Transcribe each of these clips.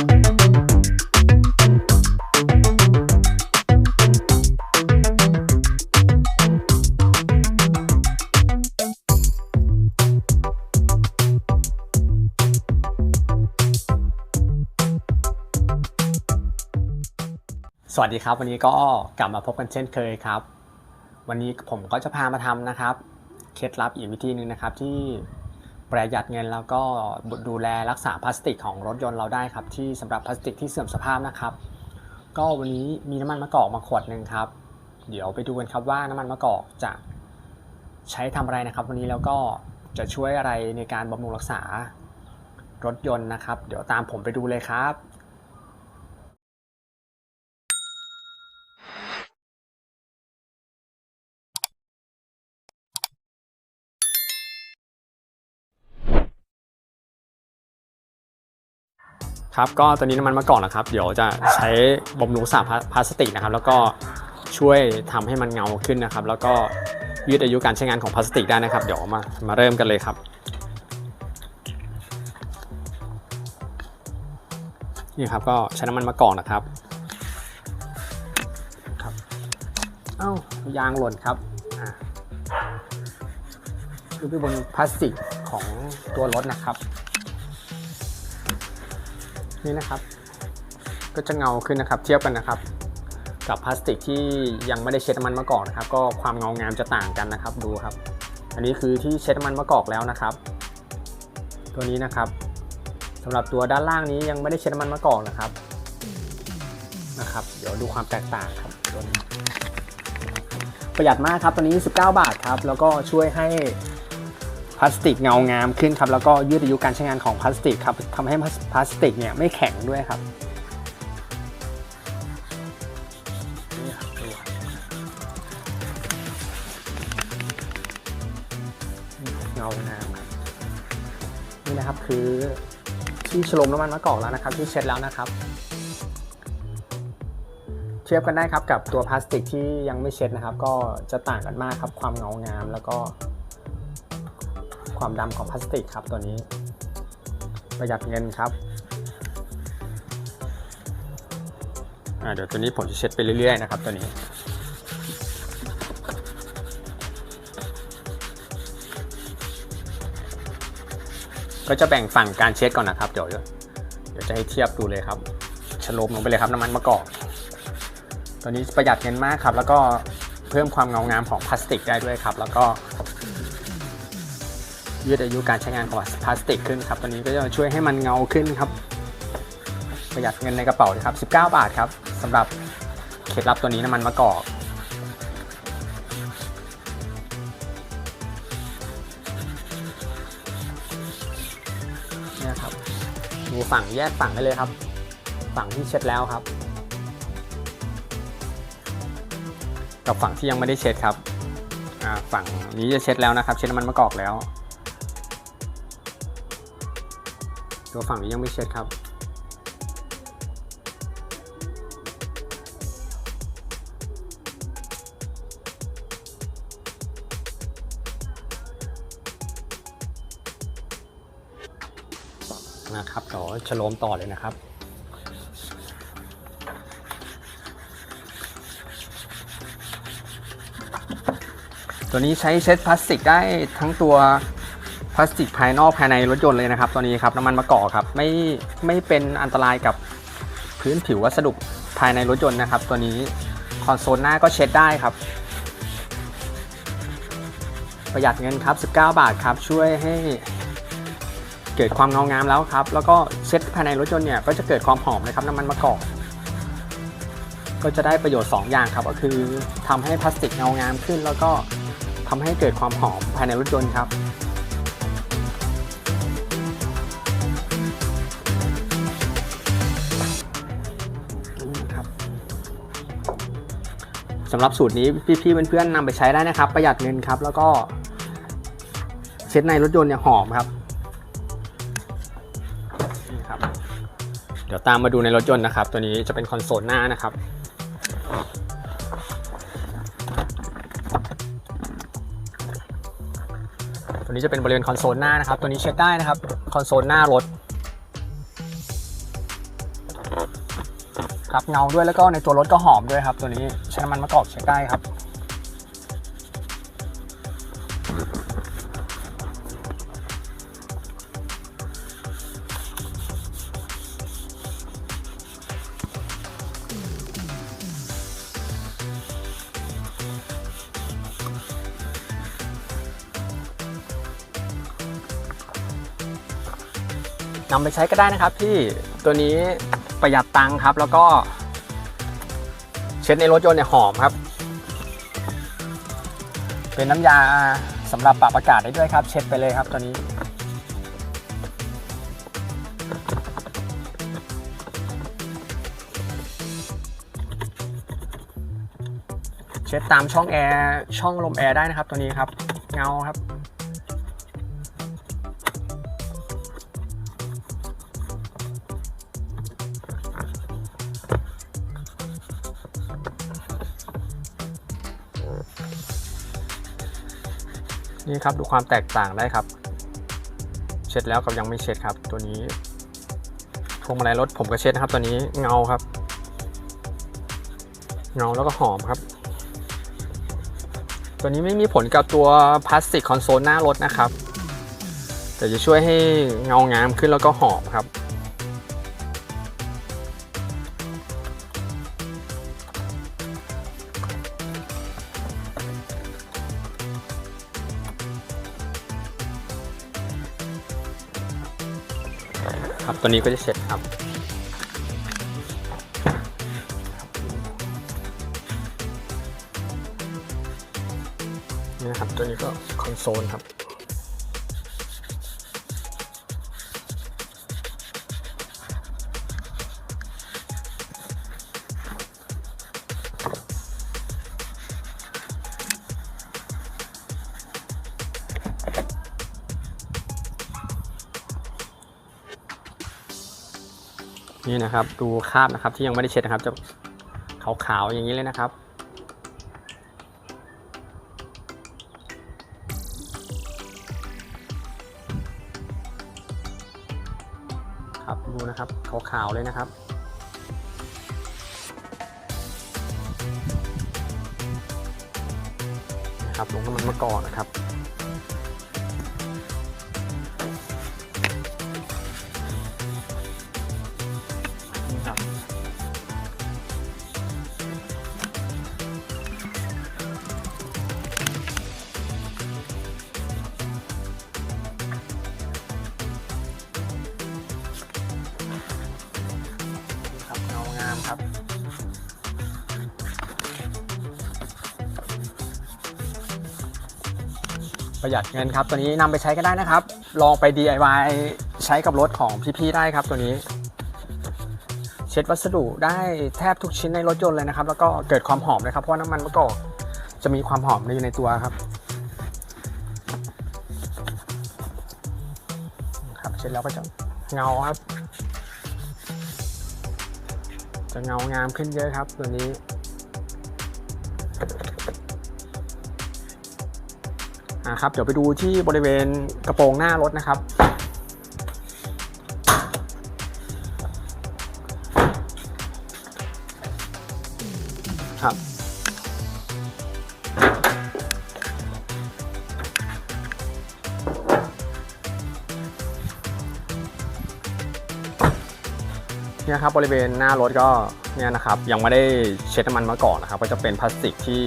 สวัสดีครับ วันนี้ก็กลับมาพบกันเช่นเคยครับ วันนี้ผมก็จะพามาทำนะครับ เคล็ดลับอีกวิธีหนึ่งนะครับที่ ประหยัดเงินแล้วก็ดูแลรักษาพลาสติกของรถยนต์เราได้ครับ ที่สำหรับพลาสติกที่เสื่อมสภาพนะครับ ก็วันนี้มีน้ำมันมะกอกมาขวดหนึ่งครับ เดี๋ยวไปดูกันครับว่าน้ำมันมะกอกจะใช้ทำอะไรนะครับ วันนี้แล้วก็จะช่วยอะไรในการบำรุงรักษารถยนต์นะครับ เดี๋ยวตามผมไปดูเลยครับ ครับก็ตัวนี้น้ำมันมะกอกนะครับ เดี๋ยวจะใช้บำรุงสาพลาสติกนะครับ แล้วก็ช่วยทำให้มันเงาขึ้นนะครับ แล้วก็ยืดอายุการใช้งานของพลาสติกได้นะครับ เดี๋ยวมามาเริ่มกันเลยครับ นี่ครับก็ใช้น้ำมันมะกอกนะครับครับเอ้ายางหล่นครับอ่าดูไปบนพลาสติกของตัวรถนะครับ นี่นะครับ ก็จะเงาขึ้นนะครับ เทียบกันนะครับ กับพลาสติกที่ยังไม่ได้เช็ดน้ำมันมะกอกนะครับ ก็ความเงางามจะต่างกันนะครับดูครับ อันนี้คือที่เช็ดน้ำมันมะกอกแล้วนะครับ ตัวนี้นะครับสำหรับตัวด้านล่างนี้ยังไม่ได้เช็ดน้ำมันมะกอกนะครับนะครับ เดี๋ยวดูความแตกต่างครับตัวนี้ประหยัดมากครับตัวนี้ 19 บาทครับ แล้วก็ช่วยให้ พลาสติกเงางามขึ้นครับแล้วก็ยืดอายุการใช้งานของพลาสติกครับทำให้พลาสติกเนี่ยไม่แข็งด้วยครับเงางามนี่นะครับคือที่ฉลมน้ำมันมะกอกแล้วนะครับ ที่เช็ดแล้วนะครับ เทียบกันได้ครับกับตัวพลาสติกที่ยังไม่เช็ดนะครับ ก็จะต่างกันมากครับความเงางามแล้วก็ ความดำของพลาสติกครับตัวนี้ ประหยัดเงินครับเดี๋ยวตัวนี้ผมจะเช็ดไปเรื่อยๆนะครับตัวนี้ก็จะแบ่งฝั่งการเช็ดก่อนนะครับ เดี๋ยวเดี๋ยวจะให้เทียบดูเลยครับชโลมลงไปเลยครับน้ำมันมะกอกตัวนี้ประหยัดเงินมากครับ แล้วก็เพิ่มความเงางามของพลาสติกได้ด้วยครับ แล้วก็ ยืดอายุการใช้งานของพลาสติกขึ้นครับ ตัวนี้ก็จะช่วยให้มันเงาขึ้นครับ ประหยัดเงินในกระเป๋าครับ 19 บาทครับสำหรับเคล็ดลับตัวนี้น้ำมันมะกอกเนี่ยครับดูฝั่งแยกฝั่งได้เลยครับ ฝั่งที่เช็ดแล้วครับ กับฝั่งที่ยังไม่ได้เช็ดครับอ่าฝั่งนี้จะเช็ดแล้วนะครับ เช็ดน้ำมันมะกอกแล้ว ตัวฝั่งนี้ยังไม่เช็ดครับ นะครับเดี๋ยวฉโลมต่อเลยนะครับตัวนี้ใช้เช็ดพลาสติกได้ทั้งตัว ลาสติกภายนอกภายในรถยนต์เลยนะครับตัวนี้ครับน้ำมันมะกอกครับไม่ไม่เป็นอันตรายกับพื้นผิววัสดุภายในรถยนต์นะครับ ตัวนี้คอนโซลหน้าก็เช็ดได้ครับ ประหยัดเงินครับ 19 บาทครับช่วยให้เกิดความเงางามแล้วครับ แล้วก็เช็ดภายในรถยนต์เนี่ยก็จะเกิดความหอมนะครับน้ำมันมะกอกก็จะได้ประโยชน์ 2 อย่างครับ ก็คือทำให้พลาสติกเงางามขึ้น แล้วก็ทำให้เกิดความหอมภายในรถยนต์ครับ สำหรับสูตรนี้พี่ๆเพื่อนๆนำไปใช้ได้นะครับ ประหยัดเงินครับ แล้วก็ เช็ดในรถยนต์เนี่ยหอมครับนี่ครับ เดี๋ยวตามมาดูในรถยนต์นะครับ ตัวนี้จะเป็นคอนโซลหน้านะครับตัวนี้จะเป็นบริเวณคอนโซลหน้านะครับ ตัวนี้เช็ดได้นะครับ คอนโซลหน้ารถ รับเงาด้วยแล้วก็ในตัวรถก็หอมด้วยครับ ตัวนี้ใช้น้ำมันมะกอกเช็คได้ครับนำไปใช้ก็ได้นะครับที่ตัวนี้ ประหยัดตังค์ครับ แล้วก็เช็ดในรถยนต์เนี่ยหอมครับ เป็นน้ำยาสำหรับปรับอากาศได้ด้วยครับ เช็ดไปเลยครับตัวนี้ เช็ดตามช่องแอร์ช่องลมแอร์ได้นะครับตัวนี้ครับ เงาครับ นี่ครับดูความแตกต่างได้ครับ เช็ดแล้วกับยังไม่เช็ดครับ ตัวนี้พวงมาลัยรถผมก็เช็ดนะครับ ตัวนี้เงาครับ เงาแล้วก็หอมครับ ตัวนี้ไม่มีผลกับตัวพลาสติกคอนโซลหน้ารถนะครับ แต่จะช่วยให้เงางามขึ้นแล้วก็หอมครับ ตัวนี้ก็จะเสร็จครับ นี่นะครับตัวนี้ก็คอนโซลครับ นี่นะครับ ดูคราบนะครับที่ยังไม่ได้เช็ดนะครับ จะขาวๆอย่างนี้เลยนะครับครับดูนะครับขาวๆเลยนะครับนะครับลงน้ำมันมะกอกนะครับ ประหยัดเงินครับ ตัวนี้นำไปใช้ก็ได้นะครับ ลองไป DIY ใช้กับรถของพี่ๆได้ครับตัวนี้ เช็ดวัสดุได้แทบทุกชิ้นในรถยนต์เลยนะครับ แล้วก็เกิดความหอมเลยครับเพราะน้ำมันมะกอกจะมีความหอมอยู่ในตัวครับครับเช็ดแล้วก็จะเงาครับ จะเงางามขึ้นเยอะครับตัวนี้ ครับเดี๋ยวไปดูที่บริเวณกระโปรงหน้ารถนะครับ ครับ เนี่ยครับบริเวณหน้ารถก็เนี่ยนะครับยังไม่ได้เช็ดน้ำมันมาก่อนนะครับ ก็จะเป็นพลาสติกที่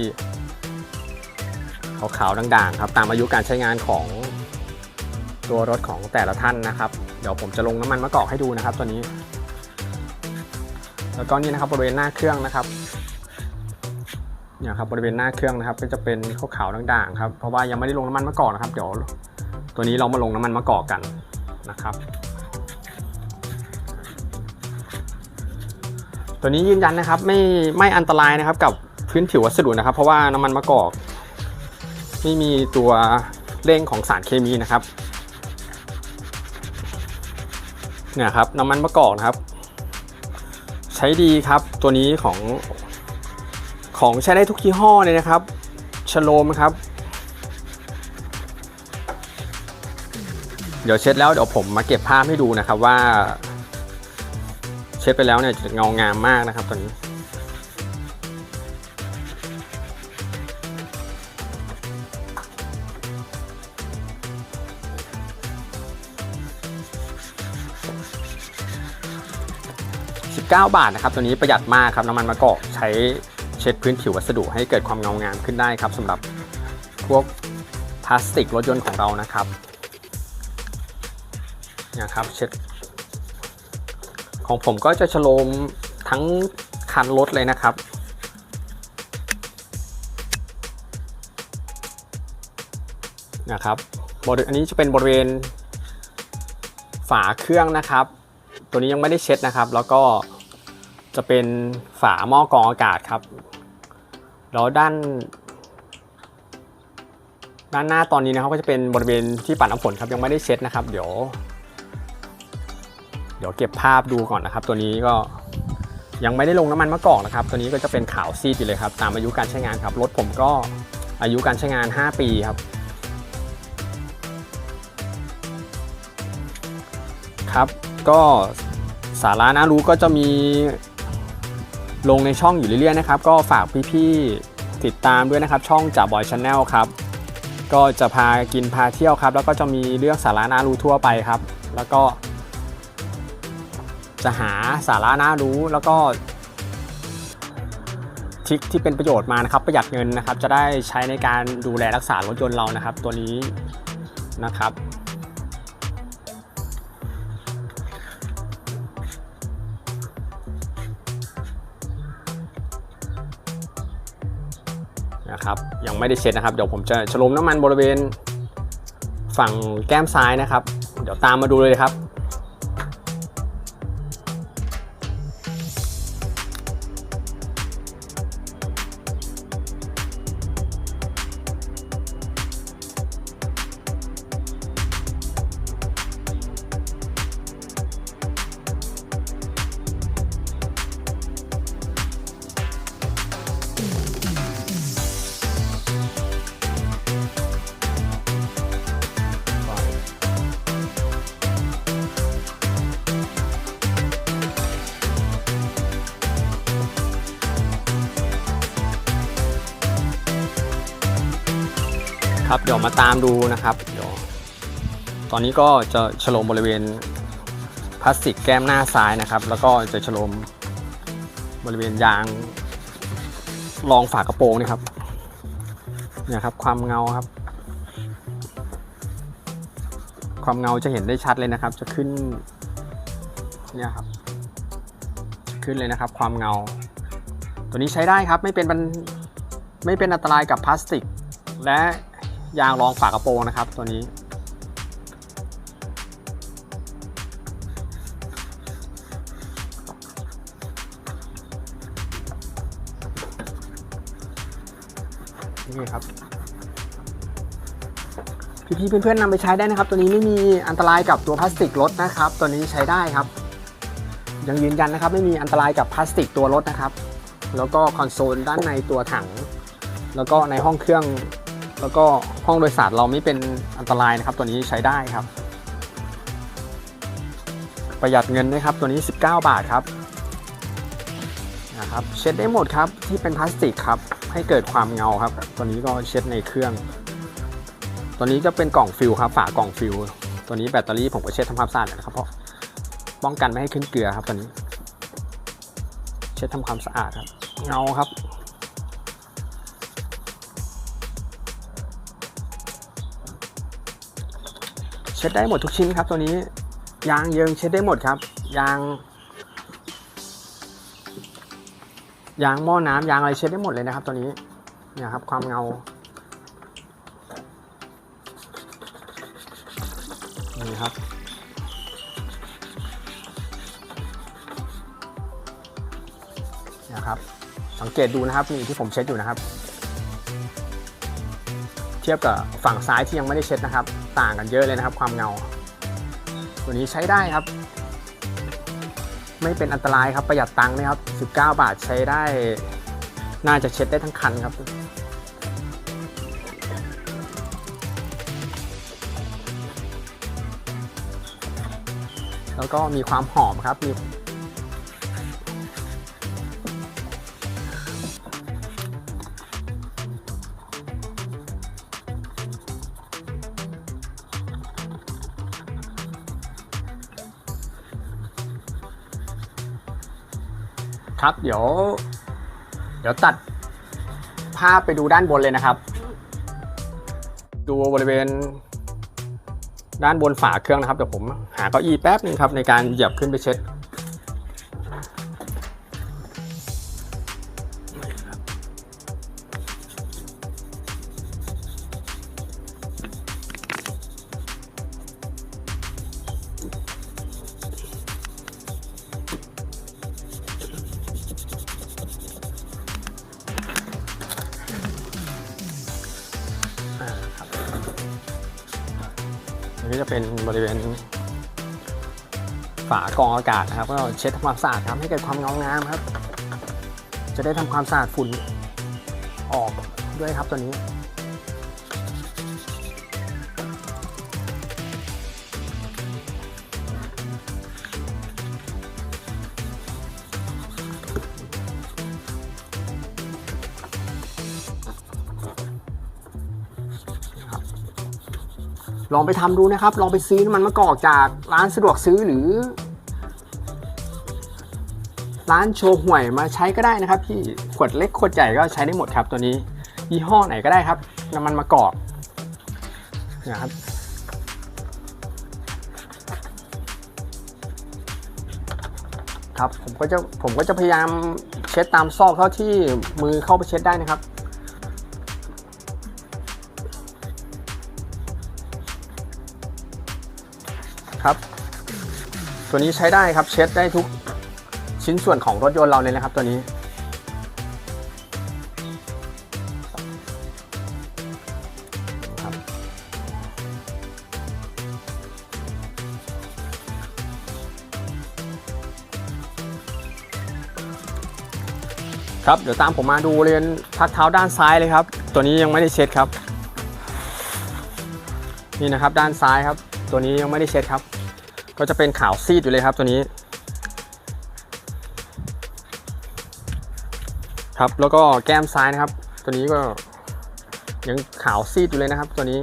ขาวๆด่างๆครับตามอายุการใช้งานของตัวรถของแต่ละท่านนะครับ เดี๋ยวผมจะลงน้ำมันมะกอกให้ดูนะครับตัวนี้ แล้วก็นี่นะครับบริเวณหน้าเครื่องนะครับเนี่ยครับบริเวณหน้าเครื่องนะครับ ก็จะเป็นขาวๆด่างๆครับเพราะว่ายังไม่ได้ลงน้ำมันมะกอกนะครับ เดี๋ยวตัวนี้เรามาลงน้ำมันมะกอกกันนะครับ ตัวนี้ยืนยันนะครับไม่ไม่อันตรายนะครับกับพื้นผิววัสดุนะครับ เพราะว่าน้ำมันมะกอก ไม่มีตัวเร่งของสารเคมีนะครับเนี่ยครับน้ำมันมะกอกนะครับ ใช้ดีครับตัวนี้ของของใช้ได้ทุกยี่ห้อเลยนะครับชโลมครับ เดี๋ยวเช็ดแล้วเดี๋ยวผมมาเก็บภาพให้ดูนะครับว่า เช็ดไปแล้วเนี่ยจะเงางามมากนะครับตัวนี้ บาทนะครับตัวนี้ประหยัดมากครับน้ำมันมะกอกใช้เช็ดพื้นผิววัสดุให้เกิดความเงางามขึ้นได้ครับสำหรับพวกพลาสติกรถยนต์ของเรานะครับนี่ยครับเช็ด ของผมก็จะฉโลมทั้งคันรถเลยนะครับนะครับบริอันนี้จะเป็นบริเวณฝาเครื่องนะครับ ตัวนี้ยังไม่ได้เช็ดนะครับ แล้วก็ จะเป็นฝาหม้อกรองอากาศครับ แล้วด้าน ด้านหน้าตอนนี้นะครับก็จะเป็นบริเวณที่ปัดน้ำฝนครับยังไม่ได้เช็ดนะครับ เดี๋ยว เดี๋ยวเก็บภาพดูก่อนนะครับ ตัวนี้ก็ยังไม่ได้ลงน้ำมันมะกอกนะครับ ตัวนี้ก็จะเป็นขาวซีดอยู่เลยครับ ตามอายุการใช้งานครับรถผมก็อายุการใช้งาน 5 ปีครับ ครับ ก็สาระน่ารู้ก็จะมี ลงในช่องอยู่เรื่อยๆนะครับ ก็ฝากพี่ๆติดตามด้วยนะครับ ช่องจ่าบอยชาแนลครับ ก็จะพากินพาเที่ยวครับ แล้วก็จะมีเรื่องสาระน่ารู้ทั่วไปครับ แล้วก็ จะหาสาระน่ารู้แล้วก็ทริคที่เป็นประโยชน์มานะครับ ประหยัดเงินนะครับ จะได้ใช้ในการดูแลรักษารถยนต์เรานะครับ ตัวนี้นะครับ นะครับ ยังไม่ได้เช็ดนะครับ เดี๋ยวผมจะฉโลมน้ำมันบริเวณฝั่งแก้มซ้ายนะครับ เดี๋ยวตามมาดูเลยครับ ครับเดี๋ยวมาตามดูนะครับเดี๋ยวตอนนี้ก็จะฉลมบริเวณพลาสติกแก้มหน้าซ้ายนะครับ แล้วก็จะฉลมบริเวณยางรองฝากระโปรงนี่ครับเนี่ยครับ ความเงาครับ ความเงาจะเห็นได้ชัดเลยนะครับ จะขึ้นเนี่ยครับ ขึ้นเลยนะครับ ความเงา ตัวนี้ใช้ได้ครับไม่เป็นไม่เป็นอันตรายกับพลาสติก และ ยางรองฝากระโปรงนะครับ ตัวนี้ นี่ครับพี่ๆเพื่อนๆนำไปใช้ได้นะครับ ตัวนี้ไม่มีอันตรายกับตัวพลาสติกรถนะครับ ตัวนี้ใช้ได้ครับ ยังยืนยันนะครับ ไม่มีอันตรายกับพลาสติกตัวรถนะครับ แล้วก็คอนโซลด้านในตัวถัง แล้วก็ในห้องเครื่อง แล้วก็ ห้องโดยสารเราไม่เป็นอันตรายนะครับ ตัวนี้ใช้ได้ครับ ประหยัดเงินด้วยครับตัวนี้ 19 บาทครับนะครับเช็ดได้หมดครับที่เป็นพลาสติกครับให้เกิดความเงาครับ ตัวนี้ก็เช็ดในเครื่อง ตัวนี้จะเป็นกล่องฟิลครับฝากล่องฟิลตัวนี้แบตเตอรี่ผมก็เช็ดทำความสะอาดนะครับเพราะป้องกันไม่ให้ขึ้นเกลือครับตัวนี้ เช็ดทำความสะอาดครับ เงาครับ ช็ดได้หมดทุกชิ้นครับ ตัวนี้ ยางเยิงเช็ดได้หมดครับ ยาง ยางหม้อน้ำยางอะไรเช็ดได้หมดเลยนะครับ ตัวนี้เนี่ยครับ ความเงานี่ครับนะครับ สังเกตดูนะครับนี่ที่ผมเช็ดอยู่นะครับ เทียบกับฝั่งซ้ายที่ยังไม่ได้เช็ดนะครับ ต่างกันเยอะเลยนะครับ ความเงา ตัวนี้ใช้ได้ครับ ไม่เป็นอันตรายครับประหยัดตังค์นะครับ 19 บาทใช้ได้ น่าจะเช็ดได้ทั้งคันครับแล้วก็มีความหอมครับ มี ครับ เดี๋ยว เดี๋ยวตัดภาพไปดูด้านบนเลยนะครับ ดูบริเวณ ด้านบนฝาเครื่องนะครับเดี๋ยวผมหาเก้าอี้แป๊บนึงครับในการเหยียบขึ้นไปเช็ดากาศนะครับก็เช็ดทำความสะอาดครับให้เกิดความเงางามครับ จะได้ทำความสะอาดฝุ่นออกด้วยครับตัวนี้ลองไปทำดูนะครับ ลองไปซื้อน้ำมันมะกอกจากร้านสะดวกซื้อหรือ ร้านโชว์ห่วยมาใช้ก็ได้นะครับพี่ขวดเล็กขวดใหญ่ก็ใช้ได้หมดครับตัวนี้ยี่ห้อไหนก็ได้ครับน้ำมันมะกอกนะครับครับผมก็จะผมก็จะพยายามเช็ดตามซอกเท่าที่มือเข้าไปเช็ดได้นะครับ ครับ ตัวนี้ใช้ได้ครับเช็ดได้ทุก ชิ้นส่วนของรถยนต์เราเลยนะครับตัวนี้ ครับ เดี๋ยวตามผมมาดูเรียนพักเท้าด้านซ้ายเลยครับ ตัวนี้ยังไม่ได้เช็ดครับ นี่นะครับด้านซ้ายครับ ตัวนี้ยังไม่ได้เช็ดครับ ก็จะเป็นขาวซีดอยู่เลยครับตัวนี้ ครับ แล้วก็แก้มซ้ายนะครับ ตัวนี้ก็ยังขาวซีดอยู่เลยนะครับ ตัวนี้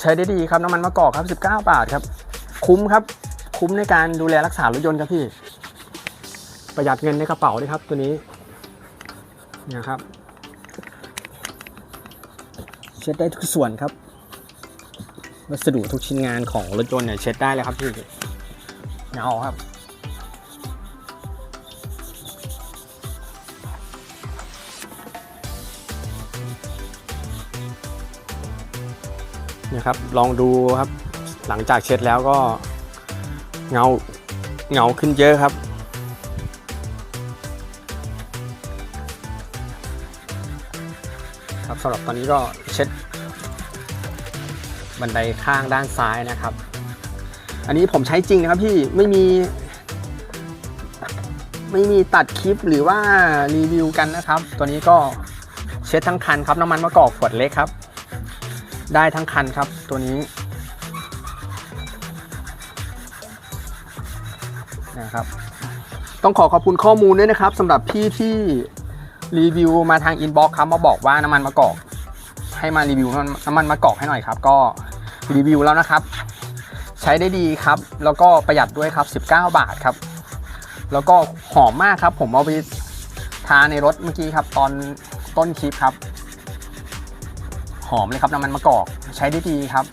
ใช้ได้ดีครับน้ำมันมะกอกครับ 19 บาทครับ คุ้มครับ คุ้มในการดูแลรักษารถยนต์ครับพี่ ประหยัดเงินในกระเป๋าด้วยครับ ตัวนี้นี่ยครับเช็ดได้ทุกส่วนครับวัสดุทุกชิ้นงานของรถยนต์เนี่ยเช็ดได้เลยครับพี่เงาครับ นี่ยครับ ลองดูครับ หลังจากเช็ดแล้วก็เงาเงาขึ้นเยอะครับ ครับสำหรับตอนนี้ก็เช็ด บันไดข้างด้านซ้ายนะครับ อันนี้ผมใช้จริงนะครับพี่ไม่มี ไม่มีตัดคลิปหรือว่ารีวิวกันนะครับ ตัวนี้ก็เช็ดทั้งคันครับน้ำมันมะกอกขวดเล็กครับ ได้ทั้งคันครับตัวนี้นะครับต้องขอขอบคุณข้อมูลด้วยนะครับสำหรับพี่ที่รีวิวมาทางอินบ็อกซ์ครับมาบอกว่าน้ำมันมะกอก ให้มารีวิวน้ำมันมะกอกให้หน่อยครับ ก็รีวิวแล้วนะครับ ใช้ได้ดีครับ แล้วก็ประหยัดด้วยครับ 19 บาทครับ แล้วก็หอมมากครับ ผมเอาไปทาในรถเมื่อกี้ครับ ตอนต้นคลิปครับ หอมเลยครับน้ำมันมะกอกใช้ได้ดีครับ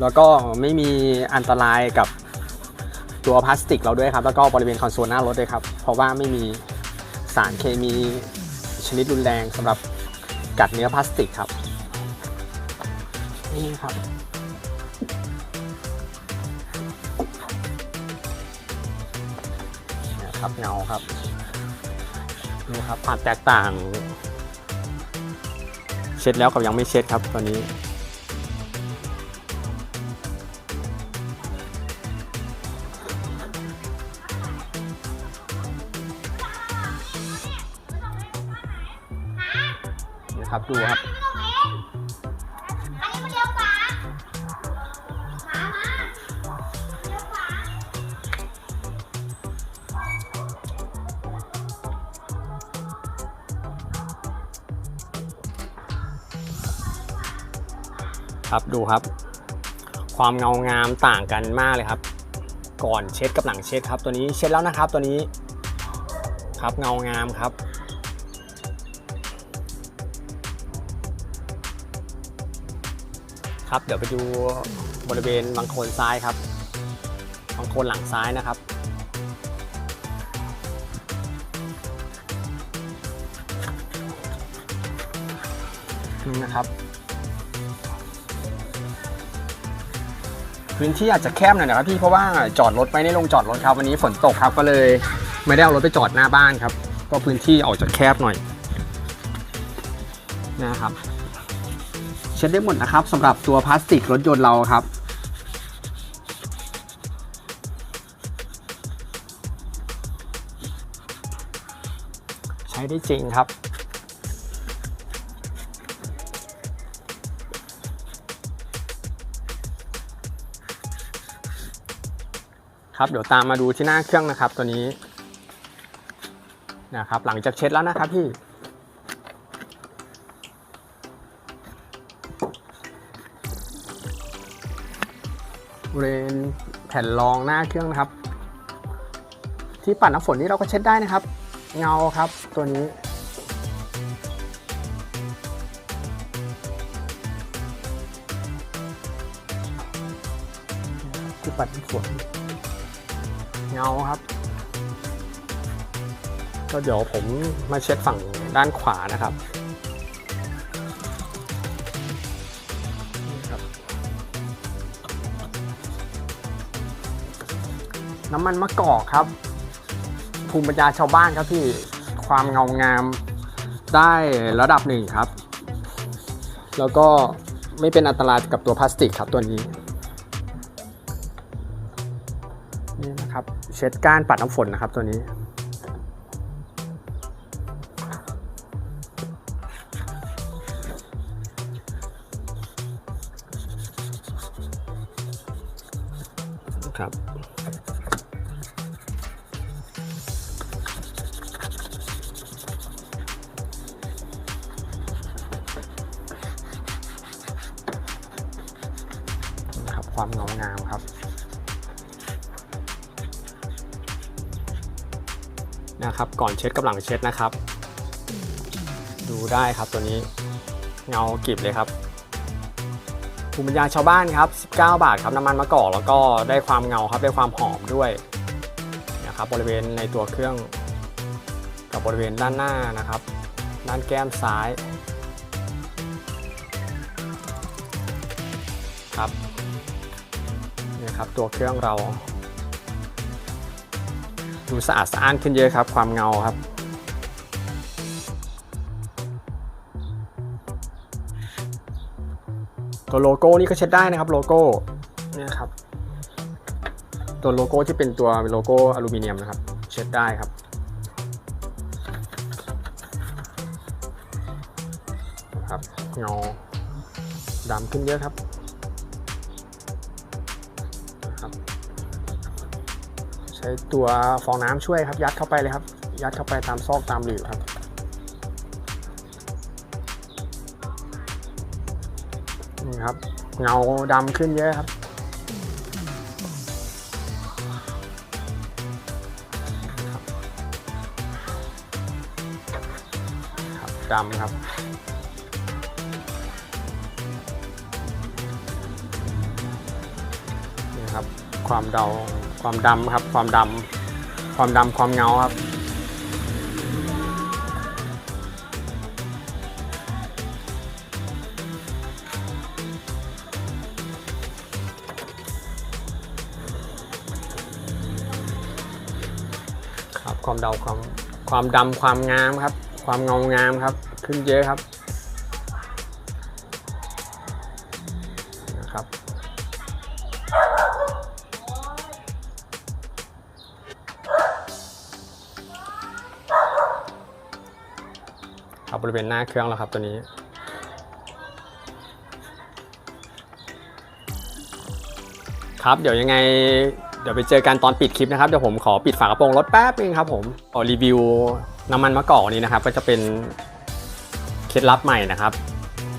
แล้วก็ไม่มีอันตรายกับตัวพลาสติกเราด้วยครับ แล้วก็บริเวณคอนโซลหน้ารถด้วยครับ เพราะว่าไม่มีสารเคมีชนิดรุนแรงสำหรับกัดเนื้อพลาสติกครับ นี่ครับนะครับเงาครับนี่ครับความแตกต่าง เช็ดแล้วกับยังไม่เช็ดครับตอนนี้นี่ครับดูครับ ครับดูครับ ความเงางามต่างกันมากเลยครับ ก่อนเช็ดกับหลังเช็ดครับ ตัวนี้เช็ดแล้วนะครับ ตัวนี้ครับเงางามครับ ครับเดี๋ยวไปดูบริเวณบางโคนซ้ายครับบางโคนหลังซ้ายนะครับนะครับ พื้นที่อาจจะแคบหน่อยนะครับพี่เพราะว่าจอดรถไว้ในโรงจอดรถครับวันนี้ฝนตกครับก็เลยไม่ได้เอารถไปจอดหน้าบ้านครับ ก็พื้นที่ออกจะแคบหน่อยนะครับเช็ดได้หมดนะครับสำหรับตัวพลาสติกรถยนต์เราครับใช้ได้จริงครับ ครับ เดี๋ยวตามมาดูที่หน้าเครื่องนะครับ ตัวนี้นะครับ หลังจากเช็ดแล้วนะครับพี่บริเวณแผ่นรองหน้าเครื่องนะครับ ที่ปัดน้ำฝนนี่เราก็เช็ดได้นะครับ เงาครับตัวนี้ที่ปัดน้ำฝน เงาครับ ก็เดี๋ยวผมมาเช็ดฝั่งด้านขวานะครับนี่ครับน้ำมันมะกอกครับ ภูมิปัญญาชาวบ้านครับพี่ความเงางามได้ระดับหนึ่งครับ แล้วก็ไม่เป็นอันตรายกับตัวพลาสติกครับตัวนี้ นะครับเช็ดก้านปัดน้ำฝนนะครับตัวนี้ ครับครับความเงางามครับ นะครับ ก่อนเช็ดกับหลังเช็ดนะครับ ดูได้ครับตัวนี้เงากริบเลยครับภูมิปัญญาชาวบ้านครับ 19 บาทครับน้ำมันมะกอกแล้วก็ได้ความเงาครับได้ความหอมด้วยนะครับบริเวณในตัวเครื่องกับบริเวณด้านหน้านะครับ ด้านแก้มซ้ายครับนี่ครับตัวเครื่องเรา ดูสะอาดสะอ้านขึ้นเยอะครับ ความเงาครับ ตัวโลโก้นี่ก็เช็ดได้นะครับโลโก้เนี่ยครับ ตัวโลโก้ที่เป็นตัวโลโก้อลูมิเนียมนะครับ เช็ดได้ครับครับเงาดำขึ้นเยอะครับครับ ช้ตัวฟองน้ำช่วยครับ ยัดเข้าไปเลยครับ ยัดเข้าไปตามซอกตามหลืบครับ นี่ครับ เงาดำขึ้นเยอะครับดำครับนี่ครับ ความเดาความดำครับ ความดำความดำความเงาครับ ครับความเดาความความดำความงามครับ ความเงางามครับ ขึ้นเยอะครับนะครับ ริเวณหน้าเครื่องแล้วครับตัวนี้ ครับเดี๋ยวยังไงเดี๋ยวไปเจอกันตอนปิดคลิปนะครับเดี๋ยวผมขอปิดฝากระโปรงรถแป๊บนึงครับผมขอรีวิวน้ำมันมะกอกนี้นะครับ ก็จะเป็นเคล็ดลับใหม่นะครับ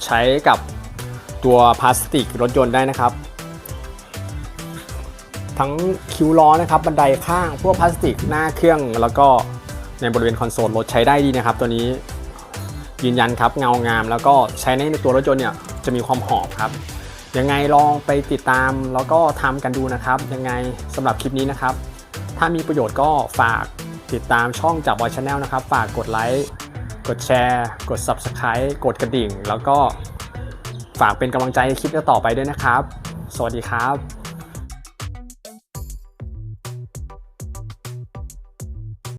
ใช้กับตัวพลาสติกรถยนต์ได้นะครับ ทั้งคิ้วล้อนะครับบันไดข้างพวกพลาสติกหน้าเครื่องแล้วก็ในบริเวณคอนโซลรถใช้ได้ดีนะครับ ตัวนี้ ยืนยันครับเงางาม แล้วก็ใช้ในตัวรถยนต์เนี่ยจะมีความหอมครับ ยังไงลองไปติดตามแล้วก็ทำกันดูนะครับ ยังไงสำหรับคลิปนี้นะครับ ถ้ามีประโยชน์ก็ฝากติดตามช่องจากบอยชาแนลนะครับ ฝากกดไลค์กดแชร์ กด Subscribe กดกระดิ่ง แล้วก็ฝากเป็นกำลังใจให้คลิปต่อไปด้วยนะครับ สวัสดีครับ